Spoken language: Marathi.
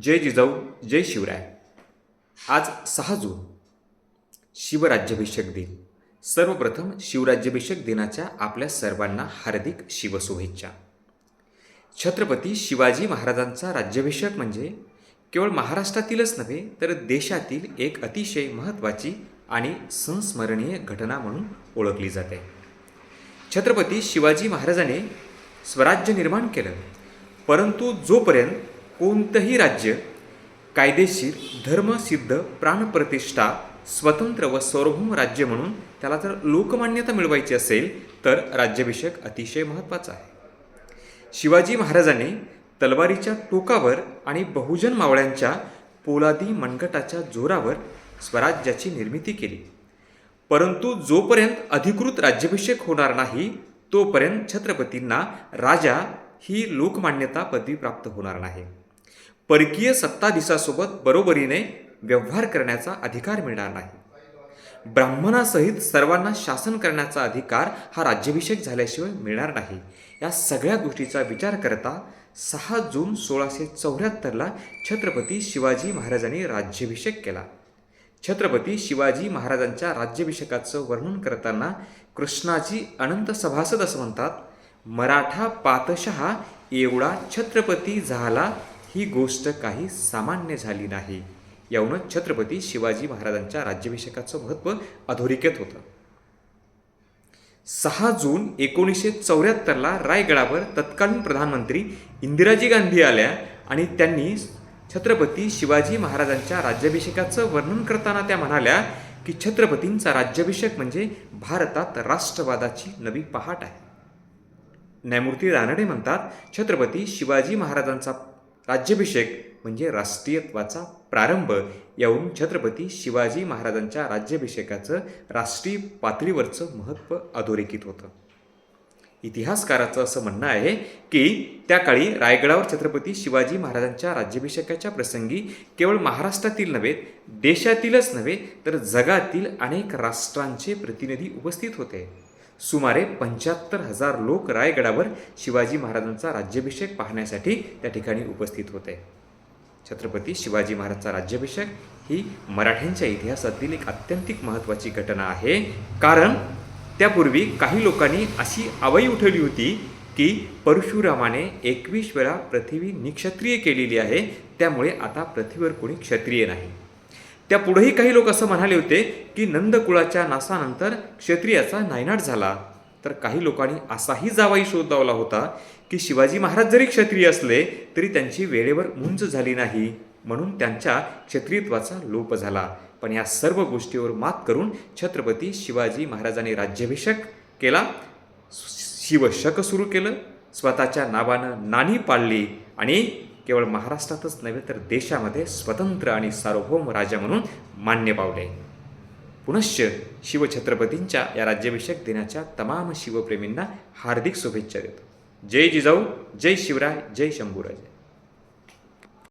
जय जिजाऊ जय शिवराय. आज सहा जून. शिवराज्याभिषेक दिन. सर्वप्रथम शिवराज्याभिषेक दिनाच्या आपल्या सर्वांना हार्दिक शिवशुभेच्छा. छत्रपती शिवाजी महाराजांचा राज्याभिषेक म्हणजे केवळ महाराष्ट्रातीलच नव्हे तर देशातील एक अतिशय महत्त्वाची आणि संस्मरणीय घटना म्हणून ओळखली जाते. छत्रपती शिवाजी महाराजाने स्वराज्य निर्माण केलं परंतु जोपर्यंत कोणतंही राज्य कायदेशीर धर्मसिद्ध प्राणप्रतिष्ठा स्वतंत्र व सार्वभौम राज्य म्हणून त्याला जर लोकमान्यता मिळवायची असेल तर राज्याभिषेक अतिशय महत्त्वाचा आहे. शिवाजी महाराजांनी तलवारीच्या टोकावर आणि बहुजन मावळ्यांच्या पोलादी मनगटाच्या जोरावर स्वराज्याची निर्मिती केली. परंतु जोपर्यंत अधिकृत राज्याभिषेक होणार नाही तोपर्यंत छत्रपतींना राजा ही लोकमान्यता पदवी प्राप्त होणार नाही. परकीय सत्ताधीशासोबत बरोबरीने व्यवहार करण्याचा अधिकार मिळणार नाही. ब्राह्मणासहित सर्वांना शासन करण्याचा अधिकार हा राज्याभिषेक झाल्याशिवाय मिळणार नाही. या सगळ्या गोष्टीचा विचार करता सहा जून सोळाशे चौऱ्याहत्तरला छत्रपती शिवाजी महाराजांनी राज्याभिषेक केला. छत्रपती शिवाजी महाराजांच्या राज्याभिषेकाचं वर्णन करताना कृष्णाची अनंत सभासद असं म्हणतात मराठा पातशहा एवढा छत्रपती झाला ही गोष्ट काही सामान्य झाली नाही. यावूनच छत्रपती शिवाजी महाराजांच्या राज्याभिषेकाचं महत्त्व अधोरेखित होतं. सहा जून एकोणीसशे चौऱ्याहत्तरला रायगडावर तत्कालीन प्रधानमंत्री इंदिराजी गांधी आल्या आणि त्यांनी छत्रपती शिवाजी महाराजांच्या राज्याभिषेकाचं वर्णन करताना त्या म्हणाल्या की छत्रपतींचा राज्याभिषेक म्हणजे भारतात राष्ट्रवादाची नवी पहाट आहे. न्यायमूर्ती रानडे म्हणतात छत्रपती शिवाजी महाराजांचा राज्याभिषेक म्हणजे राष्ट्रीयत्वाचा प्रारंभ यावरून छत्रपती शिवाजी महाराजांच्या राज्याभिषेकाचं राष्ट्रीय पातळीवरचं महत्त्व अधोरेखित होतं. इतिहासकाराचं असं म्हणणं आहे की त्या काळी रायगडावर छत्रपती शिवाजी महाराजांच्या राज्याभिषेकाच्या प्रसंगी केवळ महाराष्ट्रातील नव्हे देशातीलच नव्हे तर जगातील अनेक राष्ट्रांचे प्रतिनिधी उपस्थित होते. सुमारे पंच्याहत्तर हजार लोक रायगडावर शिवाजी महाराजांचा राज्याभिषेक पाहण्यासाठी त्या ठिकाणी उपस्थित होते. छत्रपती शिवाजी महाराजचा राज्याभिषेक ही मराठ्यांच्या इतिहासातील एक अत्यंतिक महत्त्वाची घटना आहे. कारण त्यापूर्वी काही लोकांनी अशी आवई उठवली होती की परशुरामाने एकवीस वेळा पृथ्वी निक्षत्रिय केलेली आहे. त्यामुळे आता पृथ्वीवर कोणी क्षत्रिय नाही. त्या पुढेही काही लोक असं म्हणाले होते की नंदकुळाच्या नासानंतर क्षत्रियाचा नायनाट झाला. तर काही लोकांनी असाही जावाही शोध लावला होता की शिवाजी महाराज जरी क्षत्रिय असले तरी त्यांची वेळेवर मुंज झाली नाही. म्हणून त्यांच्या क्षत्रियत्वाचा लोप झाला. पण या सर्व गोष्टीवर मात करून छत्रपती शिवाजी महाराजांनी राज्याभिषेक केला. शिवशक सुरू केलं. स्वतःच्या नावानं नाणी पाळली आणि केवळ महाराष्ट्रातच नव्हे तर देशामध्ये स्वतंत्र आणि सार्वभौम राजा म्हणून मान्य पावले. पुनश्च शिवछत्रपतींच्या या राज्याभिषेक दिनाच्या तमाम शिवप्रेमींना हार्दिक शुभेच्छा देतो. जय जिजाऊ जय शिवराय जय शंभूराज.